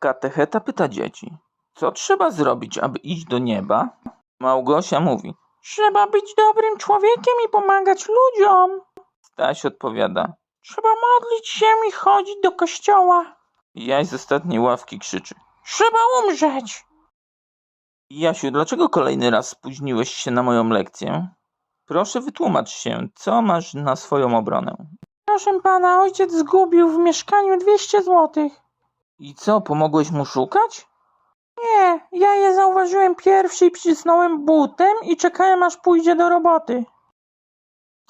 Katecheta pyta dzieci, co trzeba zrobić, aby iść do nieba? Małgosia mówi, trzeba być dobrym człowiekiem i pomagać ludziom. Staś odpowiada, trzeba modlić się i chodzić do kościoła. Jaś z ostatniej ławki krzyczy, trzeba umrzeć. Jasiu, dlaczego kolejny raz spóźniłeś się na moją lekcję? Proszę wytłumacz się, co masz na swoją obronę. Proszę pana, ojciec zgubił w mieszkaniu 200 złotych. I co, pomogłeś mu szukać? Nie, ja je zauważyłem pierwszy i przycisnąłem butem i czekałem aż pójdzie do roboty.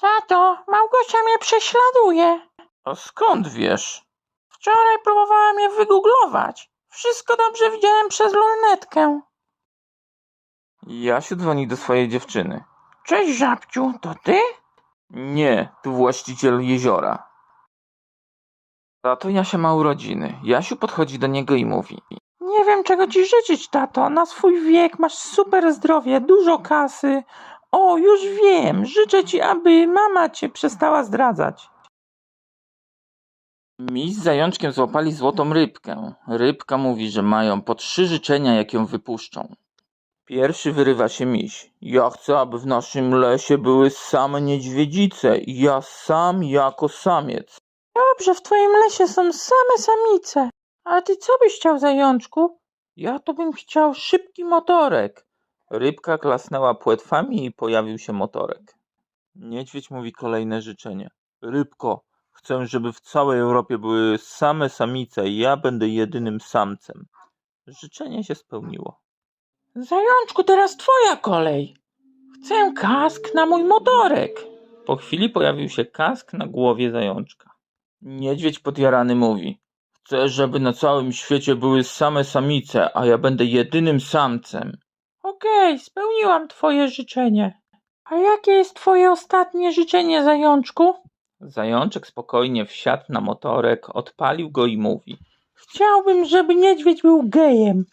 Tato, Małgosia mnie prześladuje. A skąd wiesz? Wczoraj próbowałam je wygooglować. Wszystko dobrze widziałem przez lornetkę. Jasiu dzwoni do swojej dziewczyny. Cześć, żabciu, to ty? Nie, tu właściciel jeziora. Tato Jasia ma urodziny. Jasiu podchodzi do niego i mówi. Nie wiem, czego ci życzyć, tato. Na swój wiek masz super zdrowie, dużo kasy. O, już wiem. Życzę ci, aby mama cię przestała zdradzać. Miś z zajączkiem złapali złotą rybkę. Rybka mówi, że mają po trzy życzenia, jak ją wypuszczą. Pierwszy wyrywa się miś. Ja chcę, aby w naszym lesie były same niedźwiedzice i ja sam jako samiec. Dobrze, w twoim lesie są same samice. A ty co byś chciał, zajączku? Ja to bym chciał szybki motorek. Rybka klasnęła płetwami i pojawił się motorek. Niedźwiedź mówi kolejne życzenie. Rybko, chcę, żeby w całej Europie były same samice i ja będę jedynym samcem. Życzenie się spełniło. Zajączku, teraz twoja kolej. Chcę kask na mój motorek. Po chwili pojawił się kask na głowie zajączka. Niedźwiedź podjarany mówi. Chcę, żeby na całym świecie były same samice, a ja będę jedynym samcem. Okej, spełniłam twoje życzenie. A jakie jest twoje ostatnie życzenie, zajączku? Zajączek spokojnie wsiadł na motorek, odpalił go i mówi. Chciałbym, żeby niedźwiedź był gejem.